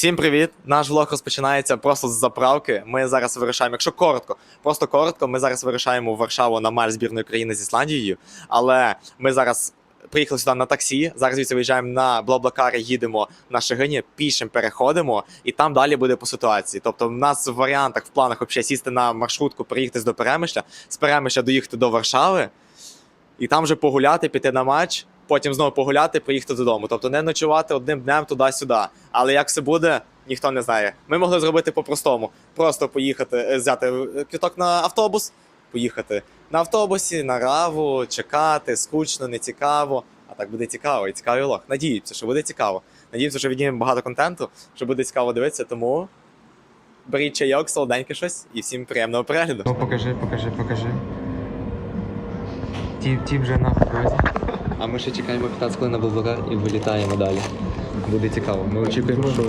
Всім привіт! Наш влог розпочинається просто з заправки. Ми зараз вирушаємо, якщо коротко, просто коротко, ми зараз вирушаємо в Варшаву на матч збірної країни з Ісландією. Але ми зараз приїхали сюди на таксі. Зараз звідси виїжджаємо на Блаблакари, їдемо на Шигині, пішим переходимо, і там далі буде по ситуації. Тобто, в нас в варіантах, в планах взагалі сісти на маршрутку, приїхати до Перемишля, з Перемишля доїхати до Варшави, і там вже погуляти, піти на матч. Потім знову погуляти, приїхати додому. Тобто не ночувати одним днем туди-сюди. Але як це буде, ніхто не знає. Ми могли зробити по-простому: просто поїхати, е, взяти е, квиток на автобус, поїхати на автобусі, на раву, чекати, скучно, не цікаво. А так буде цікаво і цікавий лог. Надіюся, що буде цікаво. Надіюся, що віднімемо багато контенту, що буде цікаво дивитися, тому беріть чайок, солоденьке щось і всім приємного перегляду. Ну покажи, покажи, покажи. Ті, ті вже на дорозі. А ми ще чекаємо 15 хвилин на Блаблакар і вилітаємо далі. Буде цікаво. Ми очікуємо, що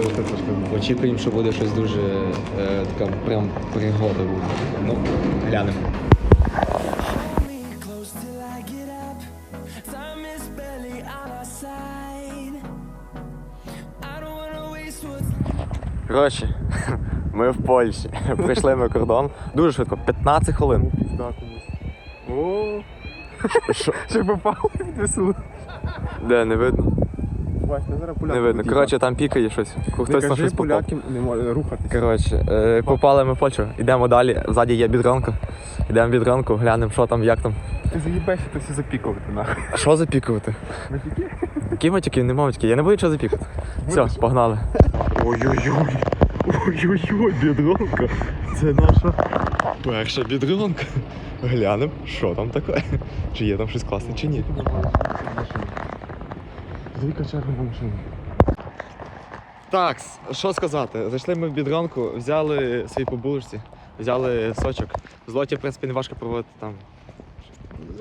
очікуємо, що буде щось дуже е, така прям пригода буде. Ну, глянемо. Коротше, ми в Польщі. Прийшли ми кордон. Дуже швидко, 15 хвилин. О, Ще попав весу. Де, не видно? Бач, не зараз поляки. Не видно. Коротше, там пікає щось. Хтось на кажи щось попав. не може рухатися. Коротше, е, попали ми в Польщу. Йдемо далі. Ззаді є бідронка. Йдемо в бідронку, глянемо, що там, як там. Ти заїбешся, то всі запікувати нахуй. А що запікувати? Матюки? Які матюки? Нема матюки. Я не буду нічого запікати. Все, погнали. Ой-ой-ой. Ой-ой-ой, бідронка. Це наша. Перша бідронка. Глянемо, що там таке. Чи є там щось класне, чи ні. Двіка черга на машину. Так, що сказати? Зайшли ми в бідронку, взяли свої побулочці, взяли сочок. В злоті, в принципі, не важко проводити там.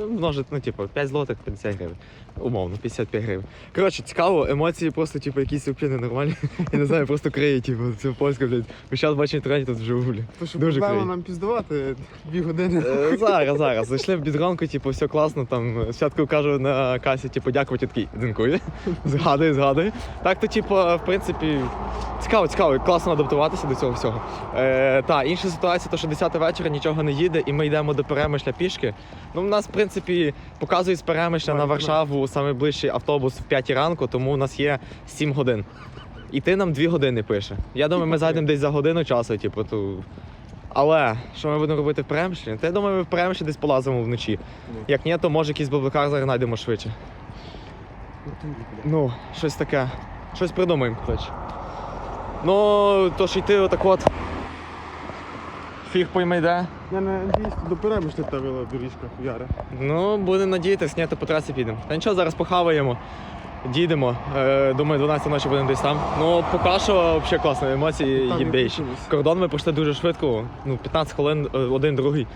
Множити, ну, типу, 5 злотих 50 гривень. Умовно, 55 гривень. Коротше, цікаво, емоції просто, типу, якісь взагалі ненормальні. Я не знаю, просто криє, типу, це польська, блядь. Ви зараз бачите тренд тут. То що Дуже проблема криє. нам піздувати дві години. Е, Зараз, зараз. Зайшли в бідронку, типу, все класно. Там спочатку кажу на касі, типу, дякувати такий. Динкує. Згадує, згадує. Так то, типу, в принципі, цікаво, цікаво, класно адаптуватися до цього всього. Е, та, інша ситуація, то що 10 вечора нічого не їде, і ми йдемо до Перемишля пішки. Ну, у нас, в принципі, показують з Перемишля на Варшаву саме ближчий автобус в 5 ранку, тому у нас є 7 годин. Іти нам 2 години пише. Я думаю, ми зайдемо десь за годину часу, типу, то. Але що ми будемо робити в Перемишлі? Та я думаю, ми в Перемишлі десь полазимо вночі. Як ні, то може якийсь бабликар зараз знайдемо швидше. Ну, щось таке. Щось придумаємо, коротше. Ну, то ж йти отак от. Фіг пойми де. Я не надіюсь, до перемишля та вела доріжка хуяра. Ну, будемо надіятися, ні, то по трасі підемо. Та нічого, зараз похаваємо. Дійдемо. Е, думаю, 12 ночі будемо десь там. Ну, поки що взагалі класно, емоції їбейші. Кордон ми пройшли дуже швидко. Ну, 15 хвилин, е, один, другий.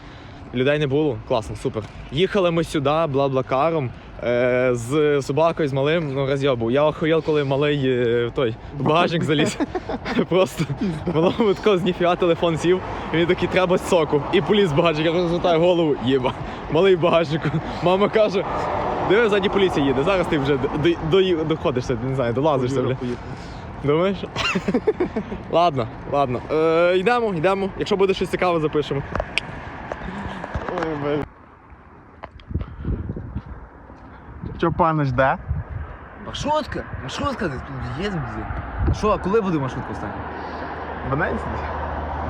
Людей не було. Класно, супер. Їхали ми сюди, бла-блакаром. Е, з собакою, з малим, ну розйобу. Я охуєл, коли малий е, в той в багажник заліз. Просто малому тако з ніфіга телефон сів, і він такий треба соку. І поліз в багажник, я розвертаю голову, їба. Малий в багажнику. Мама каже, диви, ззаді поліція їде. Зараз ти вже до, до, доходишся, не знаю, долазишся. Бля. Думаєш? ладно, ладно. Е, йдемо, йдемо. Якщо буде щось цікаве, запишемо. Ой. Що пане жде? Маршрутка? Маршрутка тут є, блін. А що, а коли буде маршрутка остання? 12?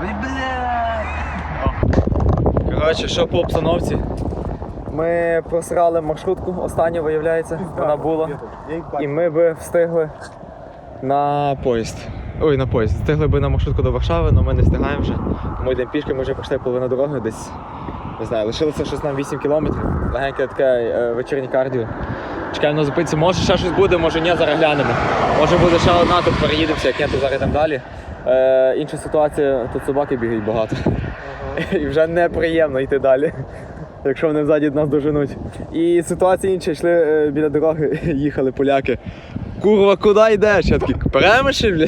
Блядь! Коротше, що по обстановці? Ми просрали маршрутку, останню виявляється, вона була. І ми би встигли на поїзд. Ой, на поїзд. Встигли би на маршрутку до Варшави, але ми не встигаємо вже. Тому йдемо пішки, ми вже пройшли половину дороги десь. Не знаю, лишилося щось нам 8 кілометрів. Легеньке таке е, вечірнє кардіо. Чекаємо на зупинці. Може ще щось буде, може ні, зараз глянемо. Може буде ще одна, тут переїдемося, як ні, то зараз йдемо далі. Е, інша ситуація, тут собаки бігають багато. І вже неприємно йти далі. Якщо вони ззаді нас доженуть. І ситуація інша, йшли е, біля дороги, їхали поляки. Курва, куди йдеш? Я такий, перемиші, бля.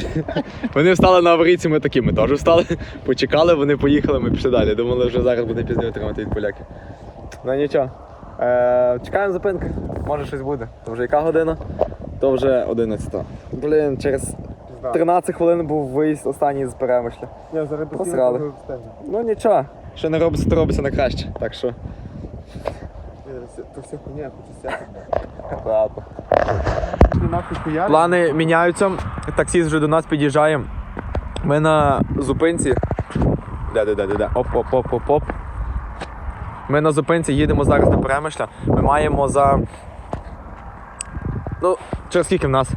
Вони встали на аварійці, ми такі, ми теж встали, почекали, вони поїхали, ми пішли далі. Думали, вже зараз буде пізніше отримати від поляків. Ну нічого. Е, чекаємо зупинки, може щось буде. То вже яка година? То вже 11. Блін, через 13 хвилин був виїзд останній з перемишля. Я зараз Посрали. Ну нічого, що не робиться, то робиться на краще. Так що. То все хуйня, я хочу сяти. Ладно. Плани міняються. Таксіст вже до нас під'їжджає. Ми на зупинці. Де, де, де, де, де. Оп, оп, оп, оп, оп. Ми на зупинці їдемо зараз до Перемишля. Ми маємо за. Ну, через скільки в нас?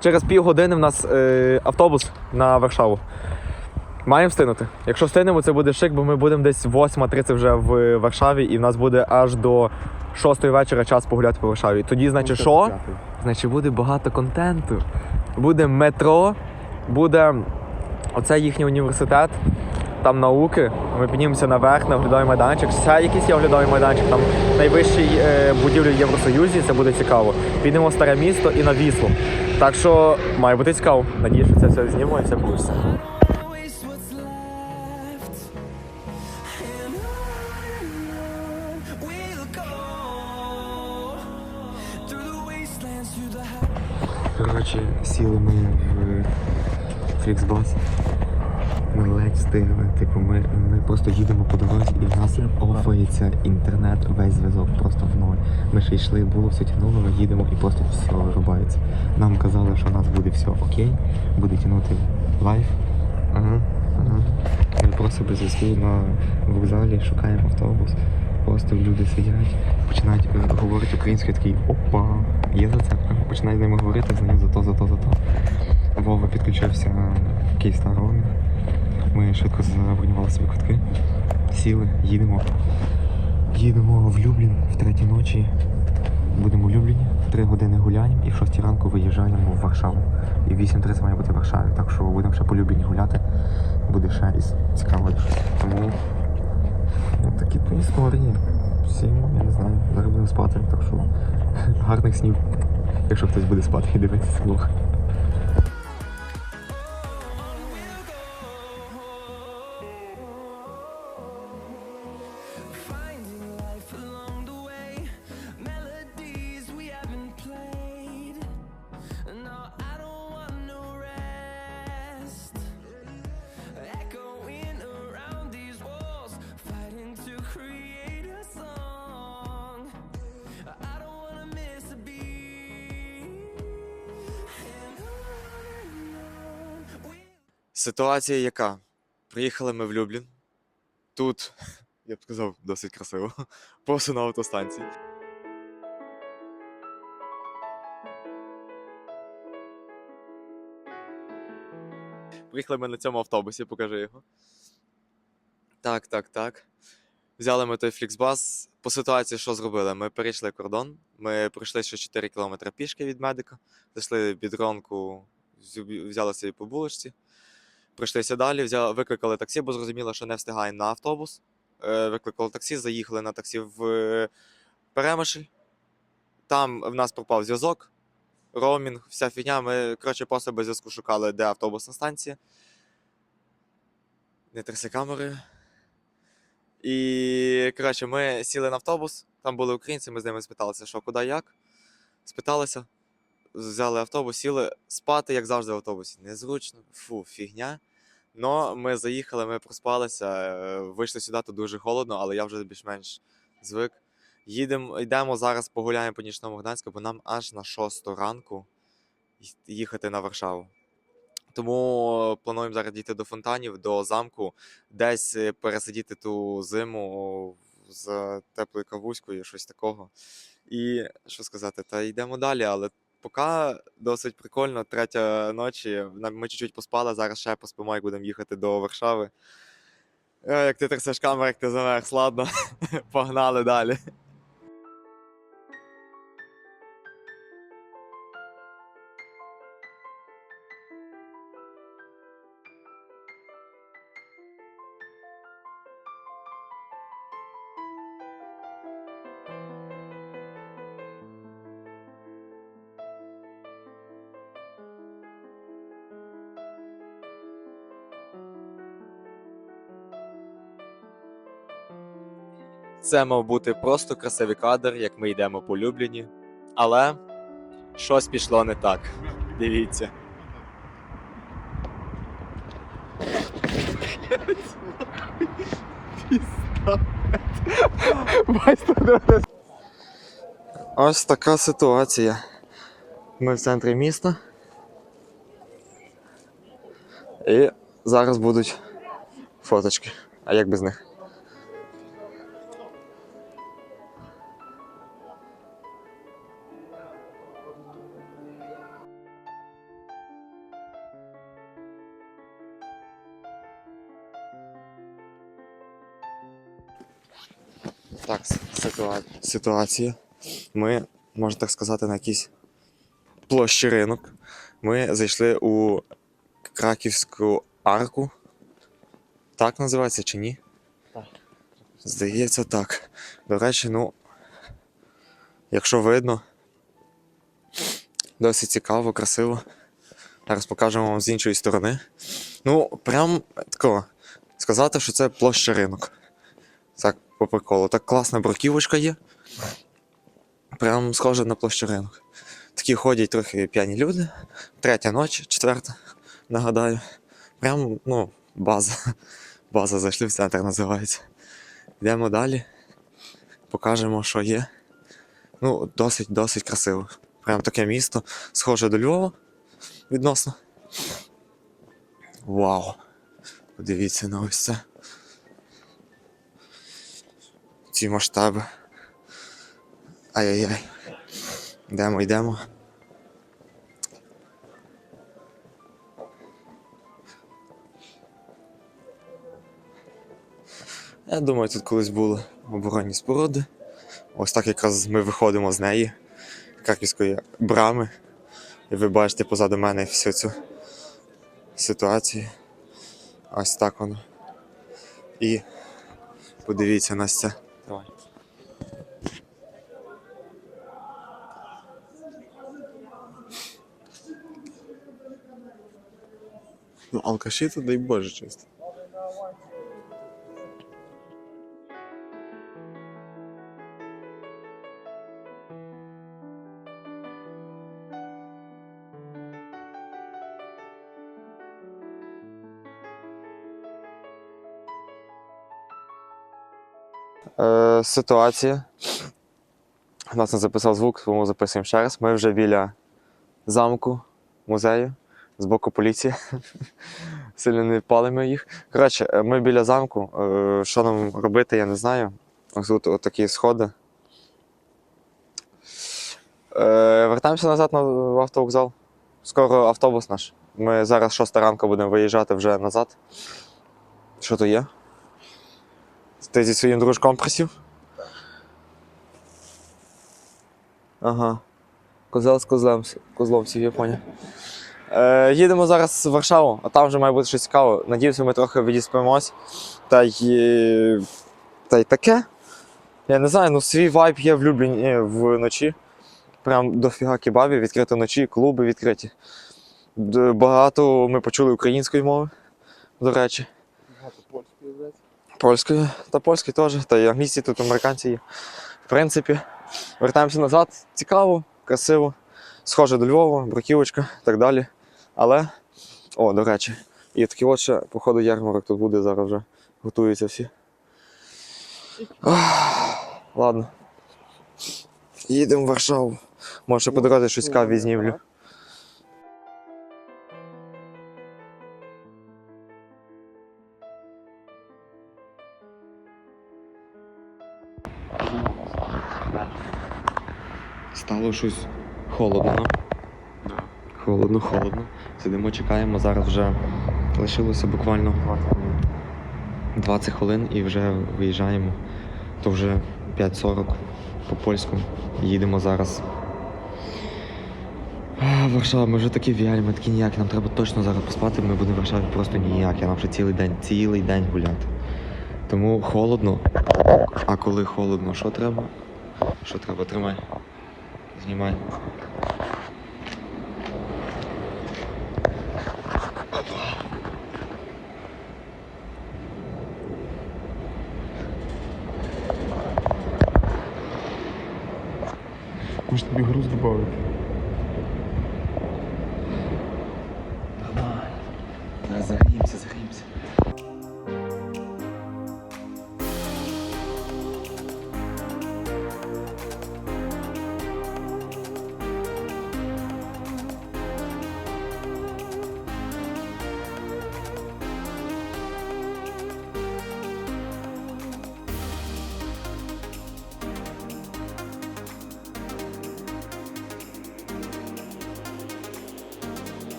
Через півгодини в нас е, автобус на Варшаву. Маємо встигнути. Якщо встигнемо, це буде шик, бо ми будемо десь 8.30 вже в Варшаві, і в нас буде аж до 6 вечора час погуляти по Варшаві. Тоді, значить, що? Значить, буде багато контенту. Буде метро, буде оце їхній університет, там науки. Ми піднімемося наверх на оглядовий майданчик. Ще якийсь є оглядовий майданчик, там найвищий е, будівлі в Євросоюзі, це буде цікаво. Підемо в старе місто і на Віслу. Так що має бути цікаво. Надіюсь, що це все знімемо і все буде. Сіли ми в Фліксбас. Ми ледь встигли. Типу, ми, ми просто їдемо по дорозі і в нас офається інтернет, весь зв'язок просто в ноль. Ми ще йшли, було все тянуло, ми їдемо і просто все вирубається. Нам казали, що у нас буде все окей, буде тягнути лайф. Ага, ага. Ми просто без зв'язку на вокзалі шукаємо автобус. Просто люди сидять, починають е, говорити українською, такий опа, є зацепка. Починають з ними говорити, знають за то, за то, за то. Вова підключився Київстар Роумінг. Ми швидко забронювали собі квитки, сіли, їдемо. Їдемо в Люблін в третій ночі. Будемо в Любліні, три години гуляємо і в шостій ранку виїжджаємо в Варшаву. І в 8.30 має бути в Варшаві. Так що будемо ще по Любліні гуляти. Буде ще із цікавої щось. Тому Ну, такі то історії. Всім, я не знаю, зараз будемо спати, так що гарних снів. Якщо хтось буде спати і дивитися влог. Ситуація яка? Приїхали ми в Люблін. Тут, я б сказав, досить красиво. Просто на автостанції. Приїхали ми на цьому автобусі, покажи його. Так, так, так. Взяли ми той фліксбас. По ситуації, що зробили? Ми перейшли кордон. Ми пройшли ще 4 кілометри пішки від медика. Зайшли бідронку, взяли собі по булочці. Пройшлися далі, взяли, викликали таксі, бо зрозуміло, що не встигаємо на автобус. Е, викликали таксі, заїхали на таксі в е, Перемишль. Там в нас пропав зв'язок, роумінг, вся фігня. Ми, коротше, просто без зв'язку шукали, де автобусна станція. Не тряси камери. І, коротше, ми сіли на автобус, там були українці, ми з ними спиталися, що куди як. Спиталися, взяли автобус, сіли спати, як завжди, в автобусі. Незручно, фу, фігня. Но ми заїхали, ми проспалися, е, вийшли сюди, то дуже холодно, але я вже більш-менш звик. Їдемо, йдемо зараз погуляємо по нічному Гданську, бо нам аж на 6 ранку їхати на Варшаву. Тому плануємо зараз дійти до фонтанів, до замку, десь е, пересидіти ту зиму з теплою кавуською, щось такого. І що сказати, та йдемо далі, але поки досить прикольно, третя ночі. Ми чуть-чуть поспали, зараз ще поспимо, як будемо їхати до Варшави. Е, Як ти трясеш камеру, як ти замерз, ладно. Погнали далі. Це мав бути просто красивий кадр, як ми йдемо полюблені. Але щось пішло не так. Дивіться. Ось така ситуація. Ми в центрі міста. І зараз будуть фоточки. А як без них? Ситуа... ситуація. Ми, можна так сказати, на якійсь площі ринок. Ми зайшли у Краківську арку. Так називається чи ні? Так. Здається, так. До речі, ну, якщо видно, досить цікаво, красиво. Зараз покажемо вам з іншої сторони. Ну, прям тако, сказати, що це площа ринок. Так, по приколу. Так класна бруківочка є. Прям схоже на площу ринок. Такі ходять трохи п'яні люди. Третя ніч, четверта, нагадаю. Прям, ну, база. База зайшли в центр називається. Йдемо далі. Покажемо, що є. Ну, досить, досить красиво. Прям таке місто, схоже до Львова відносно. Вау! Подивіться на ось це. Ці масштаби. Ай-яй-яй. Йдемо, йдемо. Я думаю, тут колись були оборонні споруди. Ось так якраз ми виходимо з неї, Краківської брами. І ви бачите позаду мене всю цю ситуацію. Ось так воно. І подивіться на це. Ну, алкаші то дай Боже чисто. Е, ситуація. Нас не записав звук, тому записуємо ще раз. Ми вже біля замку, музею, з боку поліції. Сильно не палимо їх. Коротше, е, ми біля замку. Е, Що нам робити, я не знаю. Тут такі сходи. Е, Вертаємося назад на автовокзал. Скоро автобус наш. Ми зараз 6 ранку будемо виїжджати вже назад. Що то є? Ти зі своїм дружком присів? Ага. Козел з козлом, козлом сів, я поняв. Е, їдемо зараз в Варшаву, а там вже має бути щось цікаве. Надіюся, ми трохи відіспимось. Та й. Та й таке. Я не знаю, ну свій вайб є в Любліні вночі. Прям дофіга кебабів, відкриті вночі, клуби відкриті. Багато ми почули української мови, до речі. Багато польської, блядь. Польською та польською теж, та й англійські тут американці є. В принципі, вертаємося назад. Цікаво, красиво, схоже до Львова, бруківочка і так далі. Але, о, до речі, і такий от ще, походу, ярмарок тут буде зараз вже. Готуються всі. Ах, ладно. Їдемо в Варшаву. Може, по дорозі щось цікаве знімлю. Стало щось холодно. Холодно, холодно. Сидимо, чекаємо. Зараз вже лишилося буквально 20 хвилин і вже виїжджаємо. То вже 5.40 по польську. Їдемо зараз. Варшава, ми вже такі вялі, ми такі ніякі, нам треба точно зараз поспати, ми будемо в Варшаві просто ніякі, нам вже цілий день, цілий день гуляти. Тому холодно. А коли холодно, що треба? Що треба? Тримай. Знімай. Може тобі груз додати?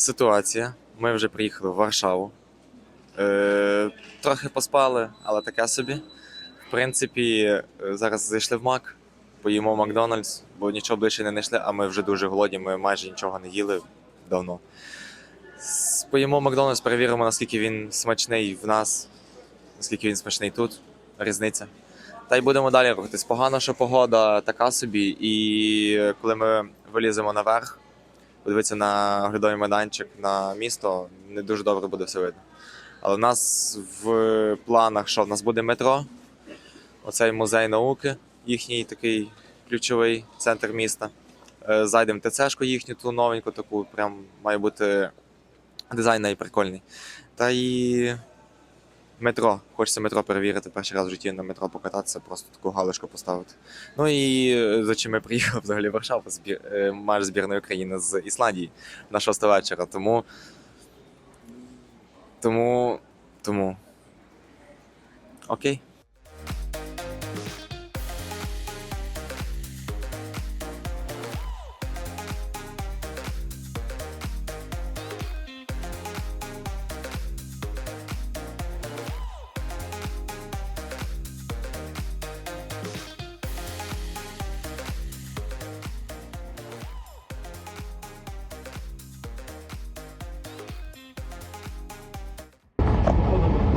Ситуація. Ми вже приїхали в Варшаву. Е, трохи поспали, але таке собі. В принципі, е, зараз зайшли в Мак, поїмо в Макдональдс, бо нічого ближче не знайшли, а ми вже дуже голодні, ми майже нічого не їли давно. Поїмо Макдональдс, перевіримо, наскільки він смачний в нас, наскільки він смачний тут. Різниця. Та й будемо далі рухатись. Погано, що погода така собі, і е, коли ми виліземо наверх, подивитися на оглядовий майданчик на місто, не дуже добре буде все видно. Але в нас в планах, що в нас буде метро, оцей музей науки, їхній такий ключовий центр міста. Е, Зайдемо в ТЦшку їхню, ту новеньку, таку, прям має бути дизайн найприкольний. Та і метро. Хочеться метро перевірити перший раз в житті на метро покататися, просто таку галочку поставити. Ну і е, за чим я приїхав взагалі в Варшаву, збір, е, матч збірної України з Ісландії на 6 вечора. Тому. Тому. Тому. Окей.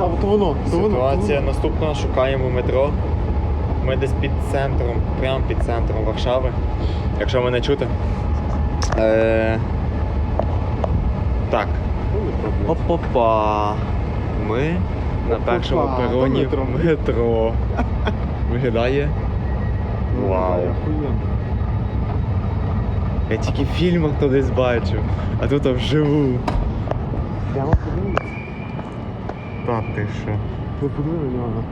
Там, то воно, то воно. Ситуація наступна. Шукаємо метро. Ми десь під центром, прямо під центром Варшави. Якщо мене чути. Е... Так. Опа. Ми на першому пероні метро. метро. Виглядає. Вау. Я тільки в фільмах то десь бачив, а тут вживу. Прямо подивись. Та ти що? Подиви на нього.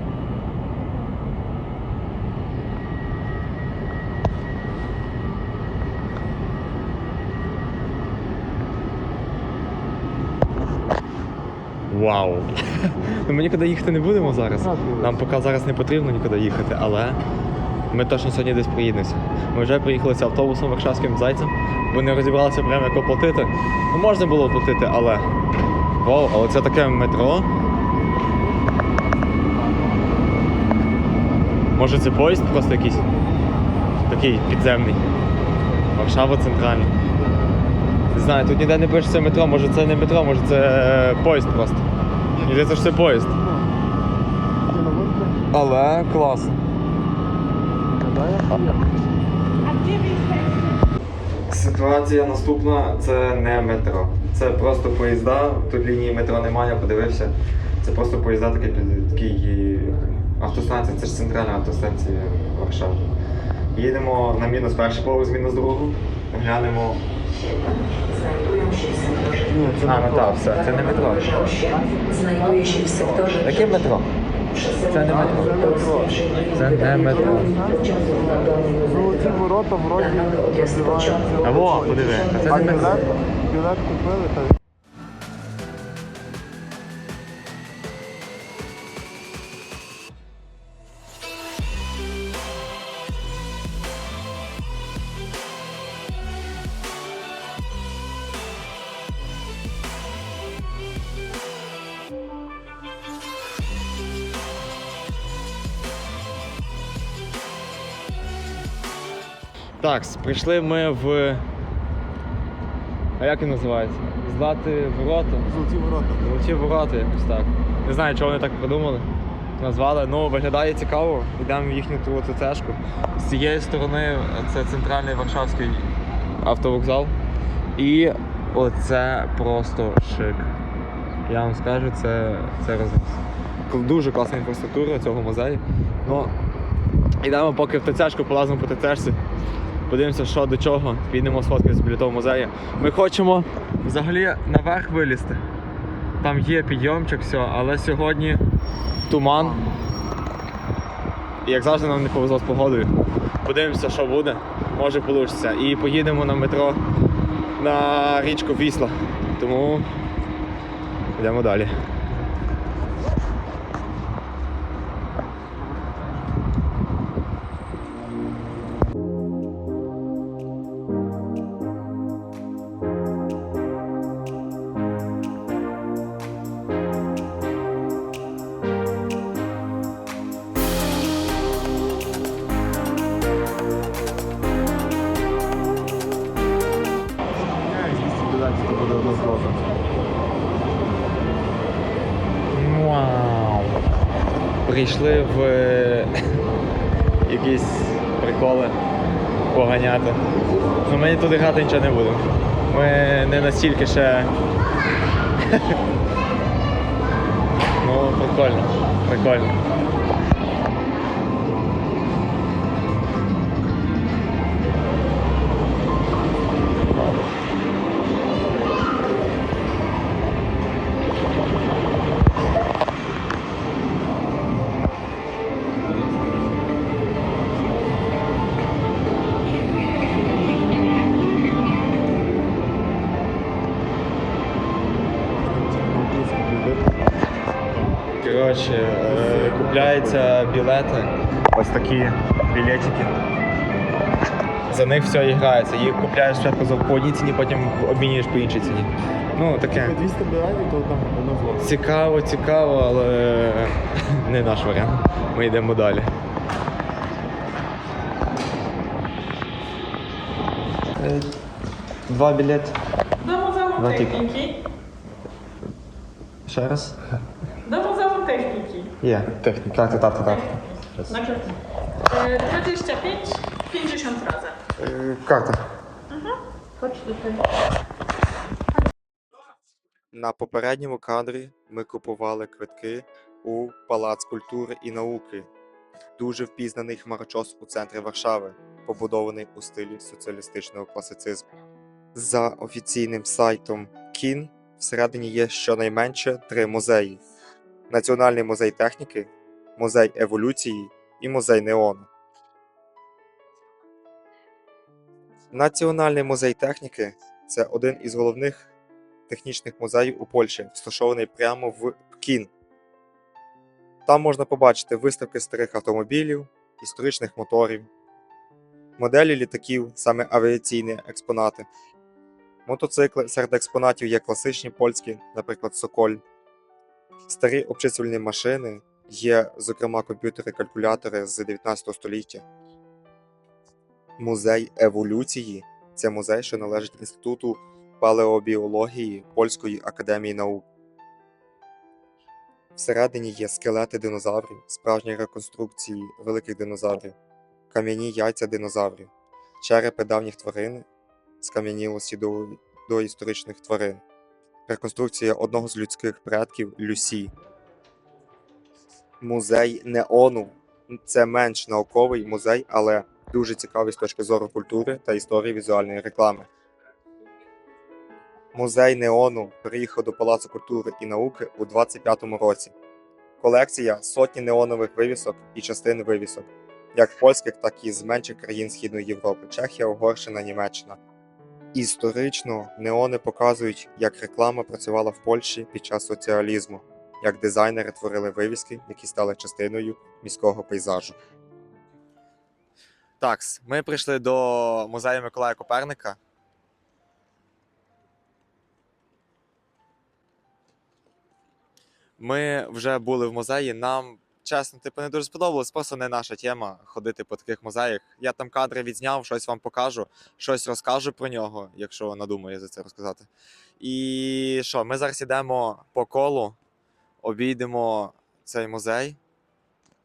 Вау. ну, ми нікуди їхати не будемо зараз. Нам поки зараз не потрібно нікуди їхати, але ми точно сьогодні десь приїдемося. Ми вже приїхалися автобусом Варшавським зайцем, бо не розібралися прямо як оплатити. Ну, можна було оплатити, але. Вау, але це таке метро. Може це поїзд просто якийсь? Такий підземний. Варшава центральна. Не знаю, тут ніде не пишеться метро, може це не метро, може це е, поїзд просто. Мені здається, що це поїзд. Але клас. Ситуація наступна це не метро. Це просто поїзда. Тут лінії метро немає, я подивився. Це просто поїзда такі, такі автостанція, це ж центральна автостанція Варшави. Їдемо на мінус перший поверх, з мінус другу. Глянемо. Це А, ну так, все, це не метро. Яке метро? Це не метро. Це не метро. Ну, ці ворота вроді називаються. А во, подиви, а це А не метро. білет, білет купили, Так, прийшли ми в. А як він називається? Злати ворота. золоті ворота. Золоті ворота якось так. Не знаю, чого вони так придумали. Назвали. Ну, виглядає цікаво. Йдемо в їхню ту ТЦшку. З цієї сторони це центральний Варшавський автовокзал. І оце просто шик. Я вам скажу, це, це рознос. Дуже класна інфраструктура цього музею. Ну, йдемо поки в ТЦшку, полазимо по ТЦшці. Подивимося, що до чого. Підемо сфоткатися біля того музею. Ми хочемо взагалі наверх вилізти. Там є підйомчик, все, але сьогодні туман. І як завжди нам не повезло з погодою. Подивимося, що буде. Може вийде. І поїдемо на метро на річку Вісла. Тому йдемо далі. сподіваємося, буде одна з Вау! Прийшли в е, якісь приколи поганяти. Ну, Ми туди грати нічого не будемо. Ми не настільки ще. Ну, прикольно, прикольно. Коротше, е, купляються білети. Ось такі білетики. За них все і грається. Їх купляєш спочатку за по одній ціні, потім обмінюєш по іншій ціні. Ну, таке. 200 білетів, то там одна зло. Цікаво, цікаво, але не наш варіант. Ми йдемо далі. Два білети. Тільки. техніки. Ще раз. Є, техніка. Так, так, так, так. Значить, е, 25, 50 разів. Е, Карта. На попередньому кадрі ми купували квитки у Палац культури і науки. Дуже впізнаний хмарочос у центрі Варшави, побудований у стилі соціалістичного класицизму. За офіційним сайтом Кін всередині є щонайменше три музеї: Національний музей техніки, музей еволюції і музей неону. Національний музей техніки це один із головних технічних музеїв у Польщі, розташований прямо в Кін. Там можна побачити виставки старих автомобілів, історичних моторів, моделі літаків, саме авіаційні експонати, мотоцикли. Серед експонатів є класичні польські, наприклад, Соколь, старі обчислювальні машини, є, зокрема, комп'ютери-калькулятори з 19 століття. Музей еволюції це музей, що належить Інституту палеобіології Польської академії наук. Всередині є скелети динозаврів, справжні реконструкції великих динозаврів, кам'яні яйця динозаврів, черепи давніх тварин, скам'янілості до, до історичних тварин, реконструкція одного з людських предків Люсі. Музей неону це менш науковий музей, але дуже цікавий з точки зору культури та історії візуальної реклами. Музей неону приїхав до Палацу культури і науки у 25-му році. Колекція сотні неонових вивісок і частин вивісок, як польських, так і з менших країн Східної Європи Чехія, Угорщина, Німеччина. Історично неони показують, як реклама працювала в Польщі під час соціалізму, як дизайнери творили вивіски, які стали частиною міського пейзажу. Так, ми прийшли до музею Миколая Коперника. Ми вже були в музеї. Нам чесно, типу, не дуже сподобалось, просто не наша тема ходити по таких музеях. Я там кадри відзняв, щось вам покажу, щось розкажу про нього, якщо надумаю за це розказати. І що, ми зараз йдемо по колу, обійдемо цей музей,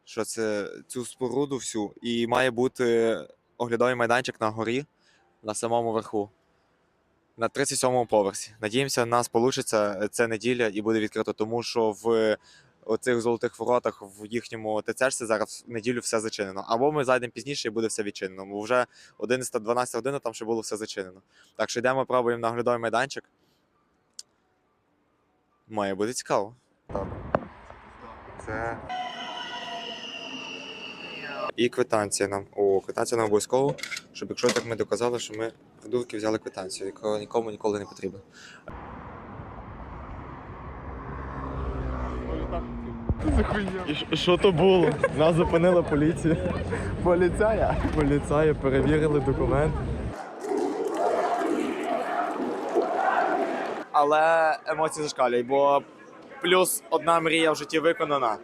що це цю споруду всю, і має бути оглядовий майданчик на горі, на самому верху. На 37-му поверсі. Надіємося, в нас вийде це неділя і буде відкрито, тому що в оцих золотих воротах в їхньому ТЦшці зараз в неділю все зачинено. Або ми зайдемо пізніше і буде все відчинено. Бо вже 11-12 година там ще було все зачинено. Так що йдемо, пробуємо на оглядовий майданчик. Має бути цікаво. Це. І квитанція нам. О, квитанція нам обов'язково, щоб якщо так ми доказали, що ми придурки взяли квитанцію, яка нікому ніколи не потрібна. І що то було? Нас зупинила поліція. Поліцая. Поліцая, перевірили документи. Але емоції зашкалюють, бо плюс одна мрія в житті виконана.